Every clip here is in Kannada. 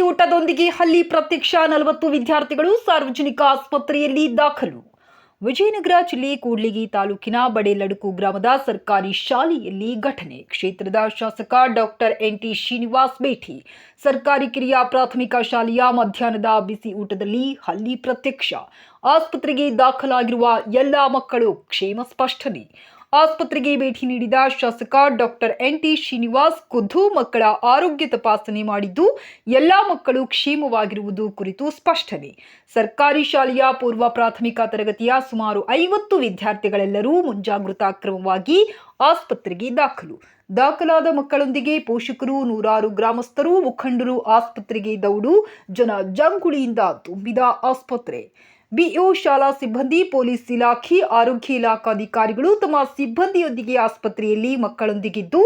ಊಟದೊಂದಿಗೆ ಹಲ್ಲಿ ಪ್ರತ್ಯಕ್ಷ ನಲವತ್ತು ವಿದ್ಯಾರ್ಥಿಗಳು ಸಾರ್ವಜನಿಕ ಆಸ್ಪತ್ರೆಯಲ್ಲಿ ದಾಖಲು. ವಿಜಯನಗರ ಜಿಲ್ಲೆ ಕೂಡ್ಲಿಗಿ ತಾಲೂಕಿನ ಬಡೇಲಡುಕು ಗ್ರಾಮದ ಸರ್ಕಾರಿ ಶಾಲೆಯಲ್ಲಿ ಘಟನೆ. ಕ್ಷೇತ್ರದ ಶಾಸಕ ಡಾಕ್ಟರ್ ಎನ್ಟಿ ಶ್ರೀನಿವಾಸ್ ಭೇಟಿ. ಸರ್ಕಾರಿ ಕಿರಿಯ ಪ್ರಾಥಮಿಕ ಶಾಲೆಯ ಮಧ್ಯಾಹ್ನದ ಬಿಸಿ ಊಟದಲ್ಲಿ ಹಲ್ಲಿ ಪ್ರತ್ಯಕ್ಷ. ಆಸ್ಪತ್ರೆಗೆ ದಾಖಲಾಗಿರುವ ಎಲ್ಲ ಮಕ್ಕಳು ಕ್ಷೇಮ ಸ್ಪಷ್ಟನೆ. ಆಸ್ಪತ್ರೆಗೆ ಭೇಟಿ ನೀಡಿದ ಶಾಸಕ ಡಾಕ್ಟರ್ ಎನ್ ಟಿ ಶ್ರೀನಿವಾಸ್ ಖುದ್ದು ಮಕ್ಕಳ ಆರೋಗ್ಯ ತಪಾಸಣೆ ಮಾಡಿದ್ದು ಎಲ್ಲ ಮಕ್ಕಳು ಕ್ಷೇಮವಾಗಿರುವುದು ಕುರಿತು ಸ್ಪಷ್ಟನೆ. ಸರ್ಕಾರಿ ಶಾಲೆಯ ಪೂರ್ವ ಪ್ರಾಥಮಿಕ ತರಗತಿಯ ಸುಮಾರು ಐವತ್ತು ವಿದ್ಯಾರ್ಥಿಗಳೆಲ್ಲರೂ ಮುಂಜಾಗೃತಾ ಕ್ರಮವಾಗಿ ಆಸ್ಪತ್ರೆಗೆ ದಾಖಲು. ದಾಖಲಾದ ಮಕ್ಕಳೊಂದಿಗೆ ಪೋಷಕರು, ನೂರಾರು ಗ್ರಾಮಸ್ಥರು, ಮುಖಂಡರು ಆಸ್ಪತ್ರೆಗೆ ದೌಡು, ಜನ ಜಂಗುಳಿಯಿಂದ ತುಂಬಿದ ಆಸ್ಪತ್ರೆ. ಬಿಒ ಶಾಲಾ ಸಿಬ್ಬಂದಿ, ಪೊಲೀಸ್ ಇಲಾಖೆ, ಆರೋಗ್ಯ ಇಲಾಖಾಧಿಕಾರಿಗಳು ತಮ್ಮ ಸಿಬ್ಬಂದಿಯೊಂದಿಗೆ ಆಸ್ಪತ್ರೆಯಲ್ಲಿ ಮಕ್ಕಳೊಂದಿಗಿದ್ದು,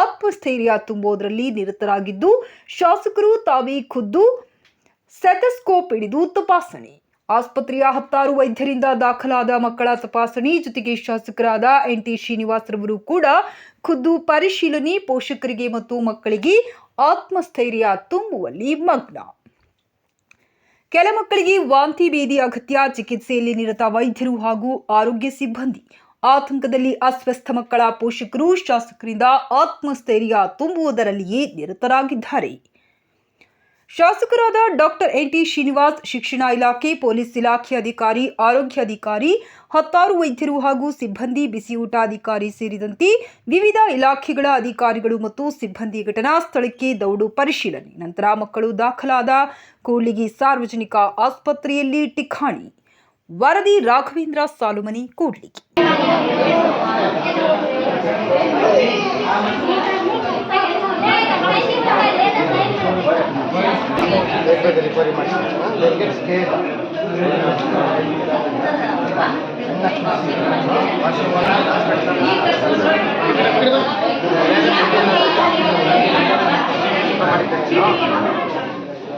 ಆತ್ಮಸ್ಥೈರ್ಯ ತುಂಬುವುದರಲ್ಲಿ ನಿರತರಾಗಿದ್ದು, ಶಾಸಕರು ತಾವೇ ಖುದ್ದು ಸೆಥಸ್ಕೋಪ್ ಹಿಡಿದು ತಪಾಸಣೆ. ಆಸ್ಪತ್ರೆಯ ಹತ್ತಾರು ವೈದ್ಯರಿಂದ ದಾಖಲಾದ ಮಕ್ಕಳ ತಪಾಸಣೆ ಜೊತೆಗೆ ಶಾಸಕರಾದ ಎನ್ ಟಿ ಶ್ರೀನಿವಾಸ್ ರವರು ಕೂಡ ಖುದ್ದು ಪರಿಶೀಲನೆ ಪೋಷಕರಿಗೆ ಮತ್ತು ಮಕ್ಕಳಿಗೆ ಆತ್ಮಸ್ಥೈರ್ಯ ತುಂಬುವಲ್ಲಿ ಮಗ್ನ. ಕೆಲ ಮಕ್ಕಳಿಗೆ ವಾಂತಿ ಭೇದಿ ಅಗತ್ಯ, ಚಿಕಿತ್ಸೆಯಲ್ಲಿ ನಿರತ ವೈದ್ಯರು ಹಾಗೂ ಆರೋಗ್ಯ ಸಿಬ್ಬಂದಿ. ಆತಂಕದಲ್ಲಿ ಅಸ್ವಸ್ಥ ಮಕ್ಕಳ ಪೋಷಕರು ಶಾಸಕರಿಂದ ಆತ್ಮಸ್ಥೈರ್ಯ ತುಂಬುವುದರಲ್ಲಿಯೇ ನಿರತರಾಗಿದ್ದಾರೆ. ಶಾಸಕರಾದ ಡಾಕ್ಟರ್ ಎನ್ ಟಿ ಶ್ರೀನಿವಾಸ್, ಶಿಕ್ಷಣ ಇಲಾಖೆ, ಪೊಲೀಸ್ ಇಲಾಖೆ ಅಧಿಕಾರಿ, ಆರೋಗ್ಯ ಅಧಿಕಾರಿ, ಹತ್ತಾರು ವೈದ್ಯರು ಹಾಗೂ ಸಿಬ್ಬಂದಿ ಬಿಸಿಯೂಟ ಅಧಿಕಾರಿ ಸೇರಿದಂತೆ ವಿವಿಧ ಇಲಾಖೆಗಳ ಅಧಿಕಾರಿಗಳು ಮತ್ತು ಸಿಬ್ಬಂದಿ ಘಟನಾ ಸ್ಥಳಕ್ಕೆ ದೌಡು ಪರಿಶೀಲನೆ. ನಂತರ ಮಕ್ಕಳು ದಾಖಲಾದ ಕೂಡ್ಲಿಗಿ ಸಾರ್ವಜನಿಕ ಆಸ್ಪತ್ರೆಯಲ್ಲಿ ಟಿಖಾಣಿ ವರದಿ ರಾಘವೇಂದ್ರ ಸಾಲುಮನಿ ಕೂಡ್ಲಿಗಿ. ರಿಪೇರಿ get ಸ್ಕೇಲ್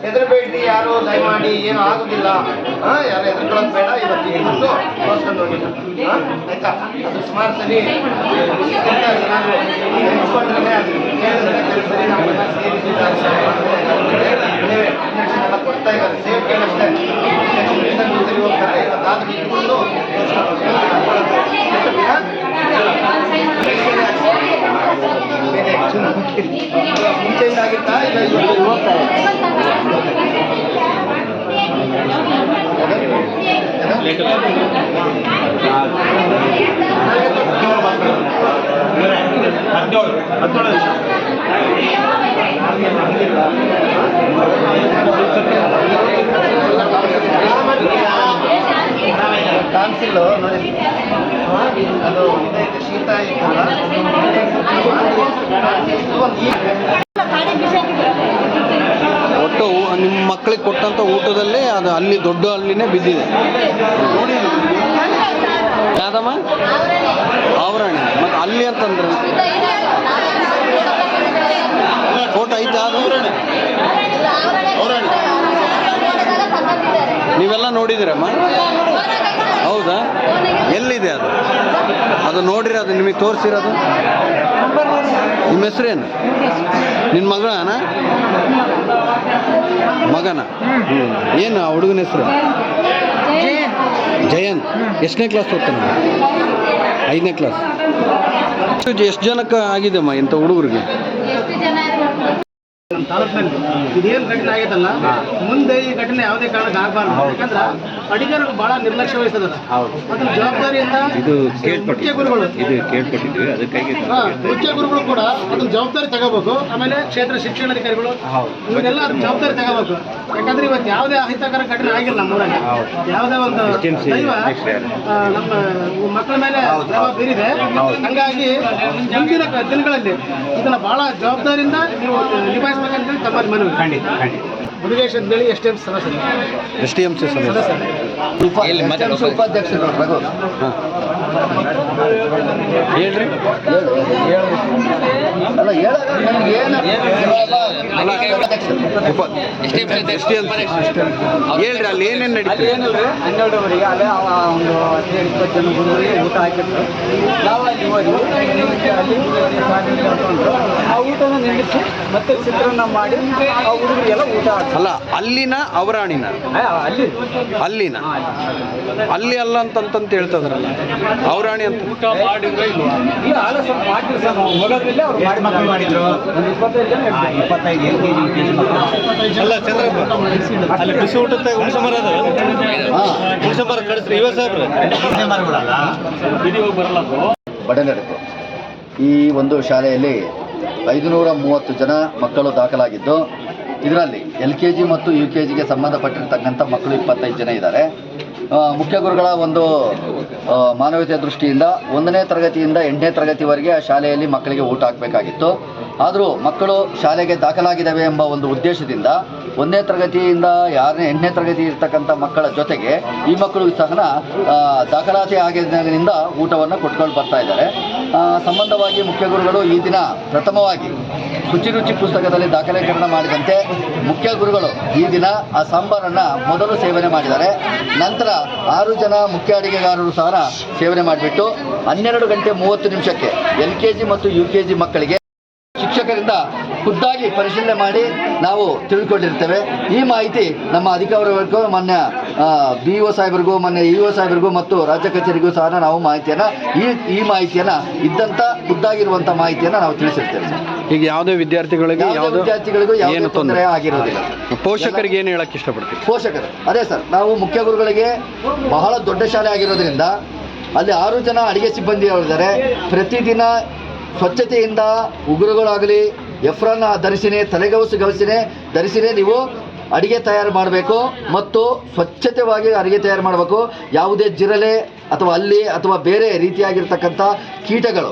ಹೆದರಬೇಡಿ ಯಾರು, ದಯಮಾಡಿ, ಏನು ಆಗುದಿಲ್ಲ. ಹಾ, ಯಾರು ಹೆದರ್ಕೊಳ್ಳೋದು ಬೇಡ, ಇವತ್ತು ಏನು ತೋರ್ಸ್ಕೊಂಡು ಹೋಗಿ ಹಾ, ಆಯ್ತಾ? ಅದು ಸುಮಾರು ಸರಿ. ಏನಾದ್ರು ನೆನ್ಸ್ಕೊಂಡ್ರೆ ಅದು? ಸರಿ ನಾವು ಸೇರಿಸಿದ್ದಾರೆ. ನೀವೇ ಇಂಜೆಕ್ಷನ್ ಎಲ್ಲ ಕೊಡ್ತಾ ಇದ್ದಾರೆ ಸೇಫ್ಟಿ ಅಷ್ಟೇ ಇಂಜೆಕ್ಷನ್ ಹೋಗ್ತಾರೆ ಇವತ್ತಾದ್ರೂ ಇಟ್ಕೊಂಡು ಮುಂಚೆಯಿಂದ ಇಲ್ಲ ಇವತ್ತು ಹೋಗ್ತಾ ನೋಡಿ ಅದು ಇದೈತೆ ಶೀತ ಇತ್ತಲ್ಲ ಒಟ್ಟು ನಿಮ್ಮ ಮಕ್ಕಳಿಗೆ ಕೊಟ್ಟಂಥ ಊಟದಲ್ಲೇ ಅದು ಅಲ್ಲಿ ದೊಡ್ಡ ಅಲ್ಲಿನೇ ಬಿದ್ದಿದೆ. ಯಾವ್ದಮ್ಮ? ಆವರಣೆ ಮತ್ತು ಅಲ್ಲಿ ಅಂತಂದ್ರೆ? ಫೋಟೋ ಐತೆ ಅದು ನೀವೆಲ್ಲ ನೋಡಿದಿರಮ್ಮ ಹೌದಾ? ಎಲ್ಲಿದೆ ಅದು? ಅದು ನೋಡಿರಿ ಅದು ನಿಮಗೆ ತೋರಿಸಿರೋದು? ನಿಮ್ಮ ಹೆಸರೇನು? ನಿನ್ನ ಮಗಳನ? ಮಗನ? ಹ್ಞೂ ಏನು ಆ ಹುಡುಗನ ಹೆಸರು? ಜಯಂತ್. ಎಷ್ಟನೇ ಕ್ಲಾಸ್ ಓದ್ತಾನೆ ಐದನೇ ಕ್ಲಾಸ್ ಎಷ್ಟು ಜನಕ್ಕೆ ಆಗಿದೆಮ್ಮ ಇಂಥ ಹುಡುಗರಿಗೆ? ತಾಲೂಕಿನಲ್ಲಿ ಇದೇನು ಘಟನೆ ಆಗೈತಲ್ಲ ಮುಂದೆ ಈ ಘಟನೆ ಯಾವುದೇ ಕಾರಣಕ್ಕೆ ಆಗಬಾರ್ದು. ಯಾಕಂದ್ರೆ ಅಡಿಗರು ಬಹಳ ನಿರ್ಲಕ್ಷ್ಯ ವಹಿಸ್ತದ ಅದನ್ನ ಜವಾಬ್ದಾರಿಯಿಂದ ಇದು ಮುಖ್ಯ ಗುರುಗಳು ಇದು ಕೇಳ್ಪಟ್ಟಿದ್ವಿ ಅದಕ್ಕಾಗಿ ಮುಖ್ಯ ಗುರುಗಳು ಕೂಡ ಅದನ್ನ ಜವಾಬ್ದಾರಿ ತಗೋಬೇಕು. ಆಮೇಲೆ ಕ್ಷೇತ್ರ ಶಿಕ್ಷಣಾಧಿಕಾರಿಗಳು ಇವರೆಲ್ಲ ಅದನ್ನ ಜವಾಬ್ದಾರಿ ತಗೋಬೇಕು. ಯಾಕಂದ್ರೆ ಇವತ್ತು ಯಾವುದೇ ಅಹಿತಕರ ಘಟನೆ ಆಗಿಲ್ಲ ನಮ್ಮೂರಲ್ಲಿ. ಯಾವುದೇ ಒಂದು ದೈವ ನಮ್ಮ ಮಕ್ಕಳ ಮೇಲೆ ಪ್ರಭಾವ ಬೀರಿದೆ. ಹಂಗಾಗಿ ಮುಂದಿನ ದಿನಗಳಲ್ಲಿ ಇದನ್ನ ಬಹಳ ಜವಾಬ್ದಾರಿಯಿಂದ ನೀವು ನಿಭಾಯಿಸಬೇಕಂತ ತಮ್ಮಲ್ಲಿ ಮನವಿ ಖಂಡಿತ ಖಂಡಿತ. ಮುರುಗೇಶ್ ಅಂತೇಳಿ ಎಸ್ ಟಿ ಎಂ ಸದಸ್ಯರು ಎಸ್ ಟಿ ಎಂ ಸಿ ಸದಸ್ಯ. ಉಪಾಧ್ಯಕ್ಷರು. ಹೇಳ್ರಿ. ಅಲ್ಲ ಹೇಳ್ರಿ ಅಲ್ಲಿ ಏನೇನು ನಡೀತಿದೆ? ಹನ್ನೆರಡುವರೆಗೆ ಅಲ್ಲೇ ಒಂದು ಹದಿನೈದು ಇಪ್ಪತ್ತು ಜನ ಹುಡುಗರಿಗೆ ಊಟ ಹಾಕಿದ್ರು. ನಾವು ಅಲ್ಲಿ ಅಲ್ಲಿ ಆ ಊಟನ ನಿಲ್ಲಿಸಿ ಮತ್ತೆ ಚಿತ್ರಾನ್ನ ಮಾಡಿ ಆ ಹುಡುಗರಿಗೆಲ್ಲ ಊಟ ಹಾಕ್ತಾರೆ ಅಲ್ಲ ಅಲ್ಲಿನ ಅವರಾಣಿನ? ಅಲ್ಲಿ. ಅಲ್ಲಿನ? ಅಲ್ಲಿ. ಅಲ್ಲ ಅಂತಂತ ಹೇಳ್ತದ್ರಲ್ಲ ಅವರಾಣಿ ಅಂತ. ಇಲ್ಲ ಮಾಡಿದ್ರೆ? ಅಲ್ಲ ಚಂದ್ರಪ್ಪ ಅಲ್ಲಿ ಬಿಸಿ ಊಟದ ಹುಣಸಮರ ಅದ ಹುಣಸಮರ ಕಳಿಸ್ರಿ ಇವ ಸಾಹೇಬ್ರ. ಬಡನಡೆತು ಈ ಒಂದು ಶಾಲೆಯಲ್ಲಿ ಐದುನೂರ ಮೂವತ್ತು ಜನ ಮಕ್ಕಳು ದಾಖಲಾಗಿದ್ದು ಇದರಲ್ಲಿ ಎಲ್ ಕೆ ಜಿ ಮತ್ತು ಯು ಕೆ ಜಿಗೆ ಸಂಬಂಧಪಟ್ಟಿರ್ತಕ್ಕಂಥ ಮಕ್ಕಳು ಇಪ್ಪತ್ತೈದು ಜನ ಇದ್ದಾರೆ. ಮುಖ್ಯ ಗುರುಗಳ ಒಂದು ಮಾನವೀಯತೆ ದೃಷ್ಟಿಯಿಂದ ಒಂದನೇ ತರಗತಿಯಿಂದ ಎಂಟನೇ ತರಗತಿವರೆಗೆ ಆ ಶಾಲೆಯಲ್ಲಿ ಮಕ್ಕಳಿಗೆ ಊಟ ಹಾಕಬೇಕಾಗಿತ್ತು. ಆದರೂ ಮಕ್ಕಳು ಶಾಲೆಗೆ ದಾಖಲಾಗಿದ್ದಾವೆ ಎಂಬ ಒಂದು ಉದ್ದೇಶದಿಂದ ಒಂದನೇ ತರಗತಿಯಿಂದ ಯಾರನೇ ಎಂಟನೇ ತರಗತಿ ಇರ್ತಕ್ಕಂಥ ಮಕ್ಕಳ ಜೊತೆಗೆ ಈ ಮಕ್ಕಳು ಸಹ ದಾಖಲಾತಿ ಆಗಿದ್ದರಿಂದ ಊಟವನ್ನು ಕೊಟ್ಕೊಂಡು ಬರ್ತಾ ಇದ್ದಾರೆ. ಸಂಬಂಧವಾಗಿ ಮುಖ್ಯ ಗುರುಗಳು ಈ ದಿನ ಪ್ರಥಮವಾಗಿ ರುಚಿ ರುಚಿ ಪುಸ್ತಕದಲ್ಲಿ ದಾಖಲೀಕರಣ ಮಾಡಿದಂತೆ ಮುಖ್ಯ ಗುರುಗಳು ಈ ದಿನ ಆ ಸಾಂಬಾರನ್ನು ಮೊದಲು ಸೇವನೆ ಮಾಡಿದ್ದಾರೆ. ನಂತರ ಆರು ಜನ ಮುಖ್ಯ ಅಡಿಗೆಗಾರರು ಸಹ ಸೇವನೆ ಮಾಡಿಬಿಟ್ಟು ಹನ್ನೆರಡು ಗಂಟೆ ಮೂವತ್ತು ನಿಮಿಷಕ್ಕೆ ಎಲ್ ಕೆ ಜಿ ಮತ್ತು ಯು ಕೆ ಜಿ ಮಕ್ಕಳಿಗೆ ಶಿಕ್ಷಕರಿಂದ ಖುದ್ದಾಗಿ ಪರಿಶೀಲನೆ ಮಾಡಿ ನಾವು ತಿಳ್ಕೊಂಡಿರ್ತೇವೆ ಈ ಮಾಹಿತಿ ನಮ್ಮ ಅಧಿಕಾರಿಗಳಿಗೂ ಮಾನ್ಯ ಬಿ ಒ ಸಾಹೇಬರಿಗೂ ಮಾನ್ಯ ಇ ಒ ಸಾಹೇಬರಿಗೂ ಮತ್ತು ರಾಜ್ಯ ಕಚೇರಿಗೂ ಸಹ ನಾವು ಮಾಹಿತಿಯನ್ನು ಈ ಈ ಮಾಹಿತಿಯನ್ನು ಇದ್ದಂಥ ಖುದ್ದಾಗಿರುವಂಥ ಮಾಹಿತಿಯನ್ನು ನಾವು ತಿಳಿಸಿರ್ತೇವೆ. ಈಗ ಯಾವುದೇ ವಿದ್ಯಾರ್ಥಿಗಳಿಗೆ ಯಾವುದೇ ವಿದ್ಯಾರ್ಥಿಗಳಿಗೂ ಯಾವುದೇ ಏನು ತೊಂದರೆ? ತೊಂದರೆ ಆಗಿರೋದಿಲ್ಲ ಪೋಷಕರಿಗೆ ಏನು ಹೇಳಕ್ಕೆ ಇಷ್ಟಪಡ್ತೀವಿ ಪೋಷಕರು. ಅದೇ ಸರ್ ನಾವು ಮುಖ್ಯ ಗುರುಗಳಿಗೆ ಬಹಳ ದೊಡ್ಡ ಶಾಲೆ ಆಗಿರೋದ್ರಿಂದ ಅಲ್ಲಿ ಆರು ಜನ ಅಡಿಗೆ ಸಿಬ್ಬಂದಿ ಅವರಿದ್ದಾರೆ ಪ್ರತಿದಿನ ಸ್ವಚ್ಛತೆಯಿಂದ ಉಗುರುಗಳಾಗಲಿ, ಎಫ್ರನ್ ಧರಿಸಿನೇ, ತಲೆಗವಸು ಗವಸಿನೇ, ಧರಿಸಿನೇ ನೀವು ಅಡಿಗೆ ತಯಾರು ಮಾಡಬೇಕು ಮತ್ತು ಸ್ವಚ್ಛತೆವಾಗಿ ಅಡಿಗೆ ತಯಾರು ಮಾಡಬೇಕು. ಯಾವುದೇ ಜಿರಲೆ ಅಥವಾ ಅಲ್ಲಿ ಅಥವಾ ಬೇರೆ ರೀತಿಯಾಗಿರ್ತಕ್ಕಂಥ ಕೀಟಗಳು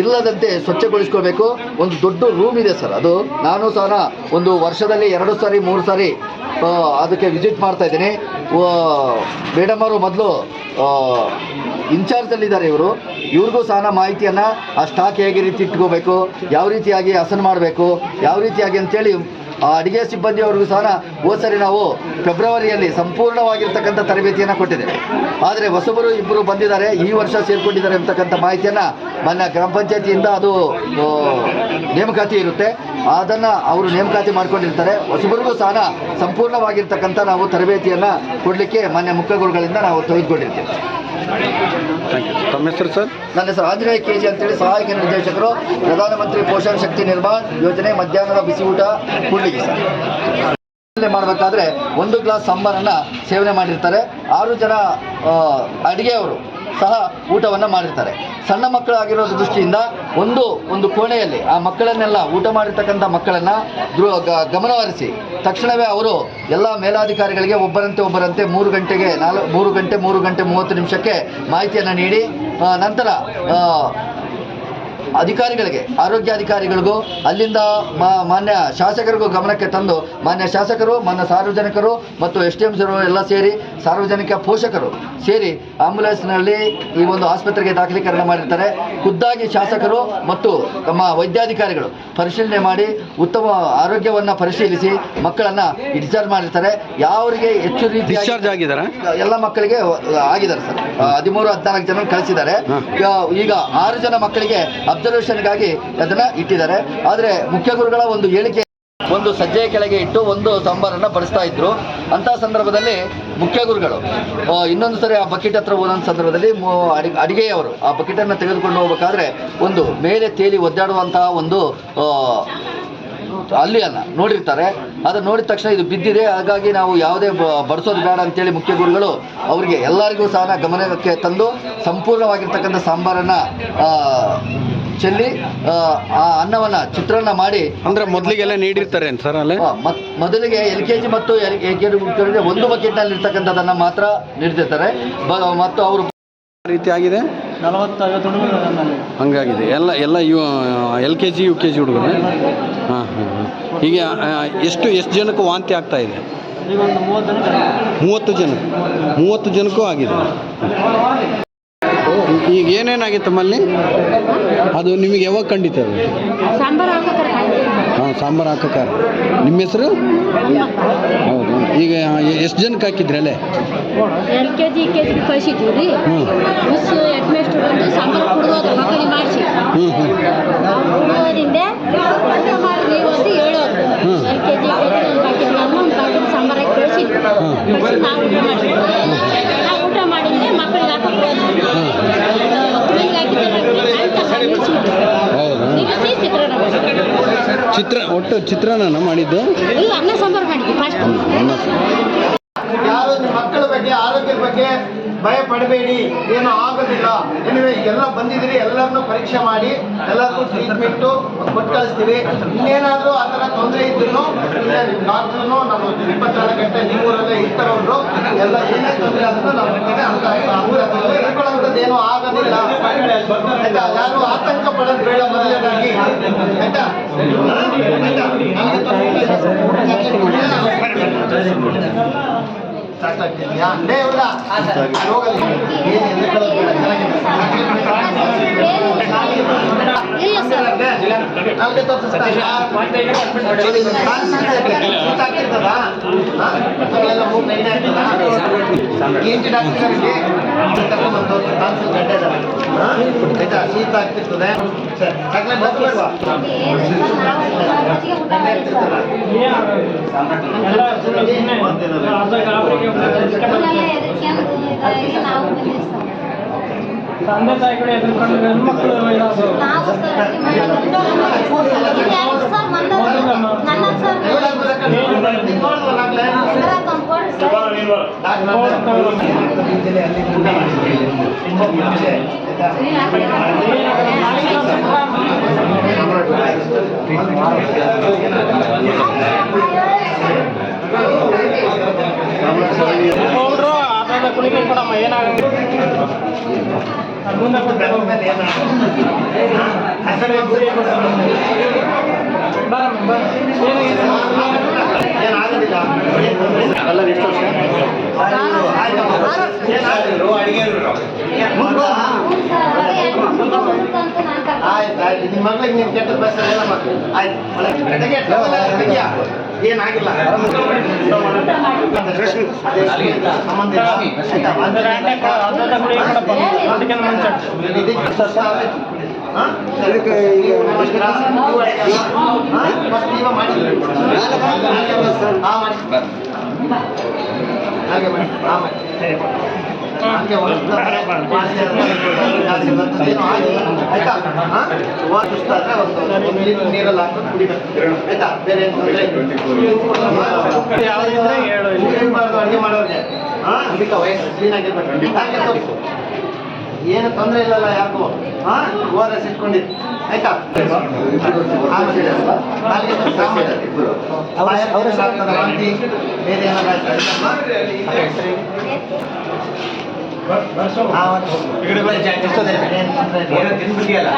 ಇಲ್ಲದಂತೆ ಸ್ವಚ್ಛಗೊಳಿಸ್ಕೋಬೇಕು. ಒಂದು ದೊಡ್ಡ ರೂಮ್ ಇದೆ ಸರ್ ಅದು. ನಾನು ಸಹ ಒಂದು ವರ್ಷದಲ್ಲಿ ಎರಡು ಸಾರಿ, ಮೂರು ಸಾರಿ ಅದಕ್ಕೆ ವಿಸಿಟ್ ಮಾಡ್ತಾ ಇದ್ದೀನಿ. ಮೇಡಮ್ ಅವರು ಮೊದಲು ಇನ್ಚಾರ್ಜಲ್ಲಿದ್ದಾರೆ ಇವರು. ಇವ್ರಿಗೂ ಸಹ ಮಾಹಿತಿಯನ್ನು ಆ ಸ್ಟಾಕ್ ಹೇಗೆ ರೀತಿ ಇಟ್ಕೋಬೇಕು, ಯಾವ ರೀತಿಯಾಗಿ ಹಸನ್ ಮಾಡಬೇಕು, ಯಾವ ರೀತಿಯಾಗಿ ಅಂತೇಳಿ, ಆ ಅಡಿಗೆ ಸಿಬ್ಬಂದಿಯವ್ರಿಗೂ ಸಹ ಹೋದ ಸರಿ ನಾವು ಫೆಬ್ರವರಿಯಲ್ಲಿ ಸಂಪೂರ್ಣವಾಗಿರ್ತಕ್ಕಂಥ ತರಬೇತಿಯನ್ನು ಕೊಟ್ಟಿದೆ ಆದರೆ ಹೊಸಬರು ಇಬ್ಬರು ಬಂದಿದ್ದಾರೆ, ಈ ವರ್ಷ ಸೇರಿಕೊಂಡಿದ್ದಾರೆ ಅಂತಕ್ಕಂಥ ಮಾಹಿತಿಯನ್ನು ಮೊನ್ನೆ ಗ್ರಾಮ ಪಂಚಾಯತಿಯಿಂದ ಅದು ನೇಮಕಾತಿ ಇರುತ್ತೆ. ಅದನ್ನು ಅವರು ನೇಮಕಾತಿ ಮಾಡ್ಕೊಂಡಿರ್ತಾರೆ. ಹೊಸಬರಿಗೂ ಸಹ ಸಂಪೂರ್ಣವಾಗಿರ್ತಕ್ಕಂಥ ನಾವು ತರಬೇತಿಯನ್ನು ಕೊಡಲಿಕ್ಕೆ ಮಾನ್ಯ ಮುಖ್ಯ ಗುರುಗಳಿಂದ ನಾವು ತೆಗೆದುಕೊಂಡಿರ್ತೇವೆ. ತಮ್ಮ ಸರ್? ನನ್ನ ಹೆಸರು ಆಂಜನೇಯ ಕೆ ಜಿ ಅಂತೇಳಿ ಸಹಾಯಕ ನಿರ್ದೇಶಕರು, ಪ್ರಧಾನಮಂತ್ರಿ ಪೋಷಣ ಶಕ್ತಿ ನಿರ್ಮಾಣ ಯೋಜನೆ ಮಧ್ಯಾಹ್ನದ ಬಿಸಿ ಊಟ ಕೂಡ್ಲಿಕ್ಕೆ ಸರ್. ಮಾಡಬೇಕಾದ್ರೆ ಒಂದು ಗ್ಲಾಸ್ ಸಾಂಬಾರನ್ನು ಸೇವನೆ ಮಾಡಿರ್ತಾರೆ. ಆರು ಜನ ಅಡಿಗೆಯವರು ಸಹ ಊಟವನ್ನು ಮಾಡಿರ್ತಾರೆ. ಸಣ್ಣ ಮಕ್ಕಳಾಗಿರೋ ದೃಷ್ಟಿಯಿಂದ ಒಂದು ಒಂದು ಕೋಣೆಯಲ್ಲಿ ಆ ಮಕ್ಕಳನ್ನೆಲ್ಲ ಊಟ ಮಾಡಿರ್ತಕ್ಕಂಥ ಮಕ್ಕಳನ್ನು ಗಮನಹರಿಸಿ. ತಕ್ಷಣವೇ ಅವರು ಎಲ್ಲ ಮೇಲಾಧಿಕಾರಿಗಳಿಗೆ ಒಬ್ಬರಂತೆ ಒಬ್ಬರಂತೆ ಮೂರು ಗಂಟೆಗೆ ನಾಲ್ಕು ಮೂರು ಗಂಟೆ ಮೂರು ಗಂಟೆ ಮೂವತ್ತು ನಿಮಿಷಕ್ಕೆ ಮಾಹಿತಿಯನ್ನು ನೀಡಿ ಆ, ನಂತರ ಆರೋಗ್ಯ ಅಧಿಕಾರಿಗಳಿಗೂ ಆರೋಗ್ಯಾಧಿಕಾರಿಗಳಿಗೂ ಅಲ್ಲಿಂದ ಮಾನ್ಯ ಶಾಸಕರಿಗೂ ಗಮನಕ್ಕೆ ತಂದು ಮಾನ್ಯ ಶಾಸಕರು ಮಾನ್ಯ ಸಾರ್ವಜನಿಕರು ಮತ್ತು ಎಸ್ ಡಿ ಎಲ್ಲ ಸೇರಿ ಸಾರ್ವಜನಿಕ ಪೋಷಕರು ಸೇರಿ ಆಂಬುಲೆನ್ಸ್ನಲ್ಲಿ ಈ ಒಂದು ಆಸ್ಪತ್ರೆಗೆ ದಾಖಲೀಕರಣ ಮಾಡಿರ್ತಾರೆ. ಖುದ್ದಾಗಿ ಶಾಸಕರು ಮತ್ತು ತಮ್ಮ ವೈದ್ಯಾಧಿಕಾರಿಗಳು ಪರಿಶೀಲನೆ ಮಾಡಿ ಉತ್ತಮ ಆರೋಗ್ಯವನ್ನು ಪರಿಶೀಲಿಸಿ ಮಕ್ಕಳನ್ನು ಡಿಸ್ಚಾರ್ಜ್ ಮಾಡಿರ್ತಾರೆ. ಯಾವರಿಗೆ ಹೆಚ್ಚು ರೀತಿ ಡಿಸ್ಚಾರ್ಜ್ ಆಗಿದ್ದಾರೆ ಎಲ್ಲ ಮಕ್ಕಳಿಗೆ ಆಗಿದ್ದಾರೆ ಸರ್. ಹದಿಮೂರು ಹದಿನಾಲ್ಕು ಜನ ಕಳಿಸಿದ್ದಾರೆ. ಈಗ ಈಗ ಆರು ಜನ ಮಕ್ಕಳಿಗೆ ಅಬ್ಸರ್ವೇಷನ್ಗಾಗಿ ಅದನ್ನ ಇಟ್ಟಿದ್ದಾರೆ. ಆದರೆ ಮುಖ್ಯ ಗುರುಗಳ ಒಂದು ಹೇಳಿಕೆ ಒಂದು ಸಜ್ಜೆಯ ಕೆಳಗೆ ಇಟ್ಟು ಒಂದು ಸಾಂಬಾರನ್ನು ಬಡಿಸ್ತಾ ಇದ್ರು. ಅಂತ ಸಂದರ್ಭದಲ್ಲಿ ಮುಖ್ಯ ಗುರುಗಳು ಇನ್ನೊಂದು ಸರಿ ಆ ಬಕೆಟ್ ಹತ್ರ ಹೋದಂಥ ಸಂದರ್ಭದಲ್ಲಿ ಅಡಿಗೆಯವರು ಆ ಬಕೆಟನ್ನು ತೆಗೆದುಕೊಂಡು ಹೋಗ್ಬೇಕಾದ್ರೆ ಒಂದು ಮೇಲೆ ತೇಲಿ ಒದ್ದಾಡುವಂತಹ ಒಂದು ಅಲ್ಲಿ ಅಲ್ಲ, ನೋಡಿರ್ತಾರೆ. ಅದನ್ನು ನೋಡಿದ ತಕ್ಷಣ ಇದು ಬಿದ್ದಿದೆ. ಹಾಗಾಗಿ ನಾವು ಯಾವುದೇ ಬಡಿಸೋದು ಬೇಡ ಅಂತೇಳಿ ಮುಖ್ಯ ಗುರುಗಳು ಅವರಿಗೆ ಎಲ್ಲರಿಗೂ ಸಹ ಗಮನಕ್ಕೆ ತಂದು ಸಂಪೂರ್ಣವಾಗಿರ್ತಕ್ಕಂಥ ಸಾಂಬಾರನ್ನು ಚೆಲ್ಲಿ ಆ, ಅನ್ನವನ್ನ ಚಿತ್ರಾನ್ನ ಮಾಡಿ ಅಂದ್ರೆ ಮೊದಲಿಗೆಲ್ಲ ನೀಡಿರ್ತಾರೆ ಸರ್ ಅಲ್ಲೇ? ಮೊದಲಿಗೆ ಎಲ್ ಕೆ ಜಿ ಮತ್ತು ಎಲ್ ಕೆ ಜಿ ಒಂದು ಬಕೆಟ್ನಲ್ಲಿ ಇರ್ತಕ್ಕಂಥದ್ದನ್ನು ಮಾತ್ರ ನೀಡ್ತಿರ್ತಾರೆ. ಬ- ಮತ್ತು ಅವರು ರೀತಿಯಾಗಿದೆ ಹಂಗಾಗಿದೆ. ಎಲ್ಲ ಎಲ್ಲ U L K G U K G ಹುಡುಗರು. ಹಾಂ ಹಾಂ ಹಾಂ. ಹೀಗೆ ಎಷ್ಟು ಎಷ್ಟು ಜನಕ್ಕೂ ವಾಂತಿ ಆಗ್ತಾ ಇದೆ? ಮೂವತ್ತು ಜನ. ಮೂವತ್ತು ಜನಕ್ಕೂ ಆಗಿದೆ. ಈಗ ಏನೇನಾಗಿತ್ತು ಮಲ್ಲಿ? ಅದು ನಿಮಗೆ ಯಾವಾಗ ಖಂಡಿತ ಅದು? ಹಾಂ ಸಾಂಬಾರು ಹಾಕಕ್ಕಾರ ನಿಮ್ಮ ಹೆಸರು? ಹೌದು. ಈಗ ಎಷ್ಟು ಜನಕ್ಕೆ ಹಾಕಿದ್ರಿ ಅಲ್ಲೇ ಕೆ ಜಿ ಕೆ ಜಿಗೆ ಕಳಿಸಿದ್ವಿ ರೀ. ಹ್ಞೂ ಮಿಸ್ ಹೆಡ್ ಮೇಸ್ಟ್ರು ಬಂದು ಸಾಂಬಾರು ಮಾಡಿಸಿ. ಹ್ಞೂ ಹ್ಞೂ ಊಟ ಮಾಡಿ ನೀವು ಅಂತ ಹೇಳೋದು ಹ್ಮ್. ಎರಡು ಕೆ ಜಿ ಕೆ ಜಿ ಒಂದು ಪ್ಯಾಕೆಟ್ ನಾನು ಒಂದು ಪ್ಯಾಕೆಟ್ ಸಾಂಬಾರಾಗಿ ಕಳಿಸಿದ್ವಿ ಹ್ಮ್. ಕಳಿಸಿ ನಾವು ಊಟ ಮಾಡಿದ್ವಿ ನಾವು ಊಟ ಮಾಡಿದ್ರೆ ಮಕ್ಕಳಿಗೆ ಹಾಕೊಂಡು ಹತ್ತು ಮಂದಿಗೆ ಹಾಕಿದ್ರೆ ಅಂತ ನಿಲ್ಲಿಸಿಬಿಟ್ಟು ಹೌದಾ ನಿಲ್ಲಿಸಿ ಚಿತ್ರಾನ್ನ ಮಾಡಿದ್ವಿ. ಚಿತ್ರ ಒಟ್ಟು ಚಿತ್ರಾನ್ನ ಮಾಡಿದ್ದು? ಇಲ್ಲ ಅನ್ನ ಸಾಂಬಾರು ಫಸ್ಟ್ ಅನ್ನ ಯಾರು ನಿಮ್ಮ ಮಕ್ಕಳ ಬಗ್ಗೆ ಆರೋಗ್ಯದ ಬಗ್ಗೆ ಭಯ ಪಡಬೇಡಿ ಏನು ಆಗೋದಿಲ್ಲ. ಏನಿವೆ ಎಲ್ಲ ಬಂದಿದ್ದೀರಿ, ಎಲ್ಲರನ್ನು ಪರೀಕ್ಷೆ ಮಾಡಿ, ಎಲ್ಲರಿಗೂ ಟ್ರೀಟ್ಮೆಂಟು ಕೊಟ್ಟು ಕಳಿಸ್ತೀವಿ ಇನ್ನೇನಾದರೂ ಆ ಥರ ತೊಂದರೆ ಇದ್ರೂ ಡಾಕ್ಟ್ರು ನಮ್ಮ ಇಪ್ಪತ್ತಾರು ಗಂಟೆ ನಿಮ್ಮೂರಲ್ಲೇ ಇರ್ತಾರವ್ರು, ಎಲ್ಲ ಏನೇ ತೊಂದರೆ ಆದ್ರೂ ನಮ್ಮ ಬಗ್ಗೆ ಅಂತ ಹೇಳ್ಕೊಳ್ಳೋಂಥದ್ದು ಏನೂ ಆಗೋದಿಲ್ಲ. ಆಯ್ತಾ? ಯಾರು ಆತಂಕ ಪಡೋದು ಬೇಡ ಮೊದಲನೇದಾಗಿ ಆಯ್ತಾ? ಆಯ್ತಾ? ನಮಗೆ ತೊಂದರೆ ಡಾಕ್ಟರ್ಗೆ ಕರ್ಕೊಂಡ್ಬಂದು ಇದಾವೆ. ಹಾ? ಆಯ್ತಾ ಶೀತ ಆಗ್ತಿರ್ತದೆ ತಂದೆ ತಾಯಿಗಳು ಎದುರ್ಕೊಂಡು ಹೆಣ್ಮಕ್ಳು ಇರೋದು ಪೌಡ್ರು ಅದಾದ ಗುಳಿಗೆ ಕೊಡಮ್ಮ ಏನಾಗುತ್ತೆ ಅದ್ ಮುಂದೆ ಕೊಟ್ಟು ಏನಾಗೋದಿಲ್ಲ. ಎಲ್ಲ ಎಷ್ಟು ವರ್ಷ? ಆಯ್ತು ಆಯ್ತು. ನಿಮ್ಮ ಮಗಳಿಗೆ ನೀವು ಕೆಟ್ಟ ಬಸ್ ಆಯ್ತು. ಏನಾಗಿಲ್ಲ. ಸಂಬಂಧ. ಆಯ್ತಾ? ಒಂದು ನೀರಲ್ಲ ಕುಡಿಬೇಕು ಆಯ್ತಾ ಬೇರೆ ಏನು ತೊಂದರೆ. ಯಾವುದಿದ್ರೆ ಕುಡಿಬಾರ್ದು ಅಡುಗೆ ಮಾಡೋರಿಗೆ ಹಾ ಅದಕ್ಕೆ ವಯಸ್ಸು ಕ್ಲೀನ್ ಆಗಿರ್ಬೇಕು ಏನು ತೊಂದರೆ ಇಲ್ಲಲ್ಲ ಯಾಕೋ ಹಾ ಓ ವಾಂತಿ, ಬೇರೆ ಏನಾದ್ರು ಆಯ್ತಾ? ಏನು ತೊಂದ್ರೆ ಇಲ್ಲ.